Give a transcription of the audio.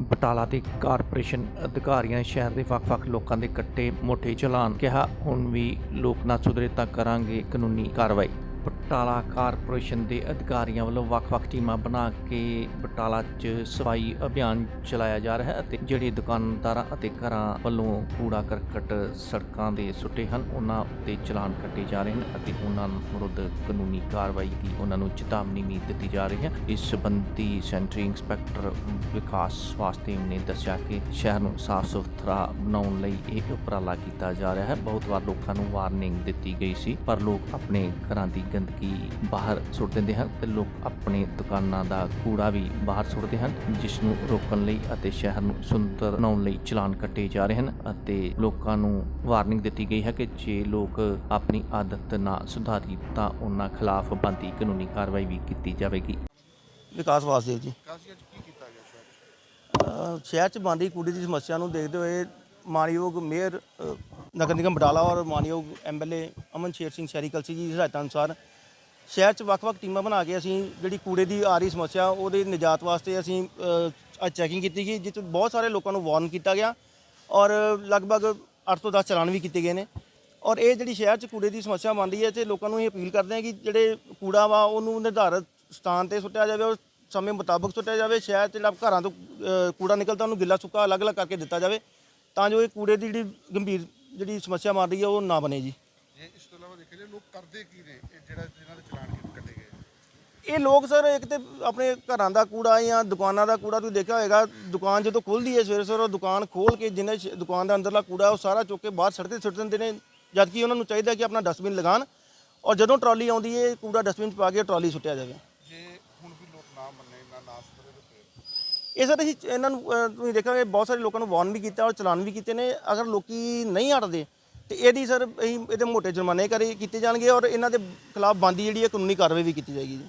ਬਟਾਲਾ ਦੇ ਕਾਰਪੋਰੇਸ਼ਨ ਅਧਿਕਾਰੀਆਂ ਨੇ ਸ਼ਹਿਰ ਦੇ ਵੱਖ-ਵੱਖ ਲੋਕਾਂ ਦੇ ਕੱਟੇ ਮੋਟੇ ਚਲਾਨ। ਕਿਹਾ, ਹੁਣ ਵੀ ਲੋਕ ਨਾ ਸੁਧਰੇ ਤਾਂ ਕਰਾਂਗੇ ਕਾਨੂੰਨੀ ਕਾਰਵਾਈ। ਬਟਾਲਾ ਕਾਰਪੋਰੇਸ਼ਨ ਦੇ ਅਧਿਕਾਰੀਆਂ ਵੱਲੋਂ ਵੱਖ-ਵੱਖ ਟੀਮਾਂ ਬਣਾ ਕੇ ਬਟਾਲਾ 'ਚ ਸਫ਼ਾਈ ਅਭਿਆਨ ਚਲਾਇਆ ਜਾ ਰਿਹਾ ਹੈ ਅਤੇ ਜਿਹੜੇ ਦੁਕਾਨਦਾਰਾਂ ਅਤੇ ਘਰਾਂ ਵੱਲੋਂ ਕੂੜਾ ਕਰਕਟ ਸੜਕਾਂ ਦੇ ਸੁੱਟੇ ਹਨ, ਉਹਨਾਂ ਉੱਤੇ ਚਲਾਨ ਕੱਟੇ ਜਾ ਰਹੇ ਹਨ ਅਤੇ ਉਹਨਾਂ ਵਿਰੁੱਧ ਕਾਨੂੰਨੀ ਕਾਰਵਾਈ ਦੀ ਉਹਨਾਂ ਨੂੰ ਚੇਤਾਵਨੀ ਵੀ ਦਿੱਤੀ ਜਾ ਰਹੀ ਹੈ। ਇਸ ਸਬੰਧੀ ਸੈਂਟਰੀ ਇੰਸਪੈਕਟਰ ਵਿਕਾਸ ਵਾਸਤੇਵ ਨੇ ਦੱਸਿਆ ਕਿ ਸ਼ਹਿਰ ਨੂੰ ਸਾਫ਼ ਸੁਥਰਾ ਬਣਾਉਣ ਲਈ ਇਹ ਉਪਰਾਲਾ ਕੀਤਾ ਜਾ ਰਿਹਾ ਹੈ। ਬਹੁਤ ਵਾਰ ਲੋਕਾਂ ਨੂੰ ਵਾਰਨਿੰਗ ਦਿੱਤੀ ਗਈ ਸੀ, ਪਰ ਲੋਕ ਆਪਣੇ ਘਰਾਂ ਦੀ ਗੰਦਗੀ ਬਾਹਰ ਸੁੱਟ ਦਿੰਦੇ ਹਨ ਤੇ ਲੋਕ ਆਪਣੇ ਦੁਕਾਨਾਂ ਦਾ ਕੂੜਾ ਵੀ ਬਾਹਰ ਸੁੱਟਦੇ ਹਨ ਜਿਸ ਨੂੰ ਰੋਕਣ ਲਈ ਅਤੇ ਸ਼ਹਿਰ ਨੂੰ ਸੁੰਦਰ ਬਣਾਉਣ ਲਈ ਚਲਾਨ ਕੱਟੇ ਜਾ ਰਹੇ ਹਨ ਅਤੇ ਲੋਕਾਂ ਨੂੰ ਵਾਰਨਿੰਗ ਦਿੱਤੀ ਗਈ ਹੈ ਕਿ ਜੇ ਲੋਕ ਆਪਣੀ ਆਦਤ ਨਾ ਸੁਧਾਰੀ ਤਾਂ ਉਹਨਾਂ ਖਿਲਾਫ ਬਣਦੀ ਕਾਨੂੰਨੀ ਕਾਰਵਾਈ ਵੀ ਕੀਤੀ ਜਾਵੇਗੀ ਵਿਕਾਸ ਵਾਸਦੇਵ ਜੀ ਕਾਸੀ ਅੱਜ ਕੀ ਕੀਤਾ ਗਿਆ ਸ਼ਹਿਰ 'ਚ? ਬਣਦੀ ਕੂੜੇ ਦੀ ਸਮੱਸਿਆ ਨੂੰ ਦੇਖਦੇ ਹੋਏ ਮਾਨਯੋਗ ਮੇਅਰ ਨਗਰ ਨਿਗਮ ਬਟਾਲਾ ਔਰ ਮਾਨਯੋਗ ਐਮਐਲਏ ਅਮਨ ਸ਼ੇਰ ਸਿੰਘ ਸ਼ਹਿਰੀ ਕਲਸੀ ਜੀ ਦੀ ਹਦਾਇਤਾਂ ਅਨੁਸਾਰ ਸ਼ਹਿਰ 'ਚ ਵੱਖ-ਵੱਖ ਟੀਮਾਂ ਬਣਾ ਕੇ ਅਸੀਂ ਜਿਹੜੀ ਕੂੜੇ ਦੀ ਆ ਰਹੀ ਸਮੱਸਿਆ ਉਹਦੇ ਨਿਜਾਤ ਵਾਸਤੇ ਅਸੀਂ ਅੱਜ ਚੈਕਿੰਗ ਕੀਤੀ ਗਈ ਜਿਸ 'ਚ ਬਹੁਤ ਸਾਰੇ ਲੋਕਾਂ ਨੂੰ ਵਾਰਨ ਕੀਤਾ ਗਿਆ ਔਰ ਲਗਭਗ 8 ਤੋਂ 10 ਚਲਾਨ ਵੀ ਕੀਤੇ ਗਏ ਨੇ। ਔਰ ਇਹ ਜਿਹੜੀ ਸ਼ਹਿਰ 'ਚ ਕੂੜੇ ਦੀ ਸਮੱਸਿਆ ਬਣਦੀ ਹੈ ਤੇ ਲੋਕਾਂ ਨੂੰ ਇਹ ਅਪੀਲ ਕਰਦੇ ਹਾਂ ਕਿ ਜਿਹੜੇ ਕੂੜਾ ਵਾ ਉਹਨੂੰ ਨਿਰਧਾਰਤ ਸਥਾਨ ਤੇ ਸੁੱਟਿਆ ਜਾਵੇ ਔਰ ਸਮੇਂ ਮੁਤਾਬਕ ਸੁੱਟਿਆ ਜਾਵੇ। ਸ਼ਹਿਰ 'ਚ ਜਿਹੜਾ ਘਰਾਂ ਤੋਂ ਅ, ਕੂੜਾ ਨਿਕਲਦਾ ਉਹਨੂੰ ਗਿੱਲਾ ਸੁੱਕਾ ਅਲੱਗ-ਅਲੱਗ ਕਰਕੇ ਦਿੱਤਾ ਜਾਵੇ ਤਾਂ ਜੋ ਇਹ ਕੂੜੇ ਦੀ ਜਿਹੜੀ ਗੰਭੀਰ ਜਿਹੜੀ ਸਮੱਸਿਆ ਬਣ ਰਹੀ ਹੈ ਉਹ ਨਾ ਬਣੇ ਜੀ। ਜੇ ਇਸ ਤੋਂ ਇਲਾਵਾ ਦੇਖਿਆ ਜਾਏ ਲੋਕ ਕਰਦੇ ਕੀ ਨੇ? ਇਹ ਜਿਹੜਾ ਜਿਹਨਾਂ ਦੇ ਚਲਾਨ ਕੀ- ਕੱਟੇ ਗਏ? ਇਹ ਲੋਕ ਸਰ ਇੱਕ ਤੇ ਆਪਣੇ ਘਰਾਂ ਦਾ ਕੂੜਾ ਜਾਂ ਦੁਕਾਨਾਂ ਦਾ ਕੂੜਾ ਤੁਸੀਂ ਦੇਖਿਆ ਹੋਏਗਾ ਦੁਕਾਨ ਜਦੋਂ ਖੁੱਲਦੀ ਹੈ ਸਵੇਰੇ ਸਵੇਰੇ ਉਹ ਦੁਕਾਨ ਖੋਲ ਕੇ ਜਿੰਨੇ ਸ਼- ਦੁਕਾਨ ਦਾ ਅੰਦਰਲਾ ਕੂੜਾ ਉਹ ਸਾਰਾ ਚੁੱਕ ਕੇ ਬਾਹਰ ਸੜਕ ਤੇ ਸੁੱਟ ਦਿੰਦੇ ਨੇ ਜਦ ਕਿ ਉਹਨਾਂ ਨੂੰ ਚਾਹੀਦਾ ਕਿ ਆਪਣਾ ਡਸਟਬਿਨ ਲਗਾਉਣ। ਔਰ ਜਦੋਂ ਟਰਾਲੀ ਆਉਂਦੀ ਹੈ ਕੂੜਾ ਡਸਟਬਿਨ 'ਚ ਪਾ ਕੇ ਟਰਾਲੀ ਸੁੱਟਿਆ ਜਾਵੇ ਜੇ ਹੁਣ ਵੀ ਲੋਕ ਨਾ ਮੰਨੇ ਨਾ ਨਾ ਸੁਧਰੇ ਤਾਂ ਫਿਰ ਇਹ ਸਰ ਅਸੀਂ ਇਹਨਾਂ ਨੂੰ ਅਹ, ਤੁਸੀਂ ਦੇਖਾਂਗੇ ਬਹੁਤ ਸਾਰੇ ਲੋਕਾਂ ਨੂੰ ਵਾਰਨ ਵੀ ਕੀਤਾ ਔਰ ਚਲਾਨ ਵੀ ਕੀਤੇ ਨੇ। ਅਗਰ ਲੋਕੀ ਨਹੀਂ ਹਟਦੇ ਤੇ ਇਹਦੀ ਸਰ ਅਸੀਂ ਇਹਦੇ ਮੋਟੇ ਜੁਰਮਾਨੇ ਕਰੇ ਕੀਤੇ ਜਾਣਗੇ ਔਰ ਇਹਨਾਂ ਦੇ ਖਿਲਾਫ ਬੰਦੀ ਜਿਹੜੀ ਹੈ ਕਾਨੂੰਨੀ ਕਾਰਵਾਈ ਵੀ ਕੀਤੀ ਜਾਏਗੀ ਜੀ।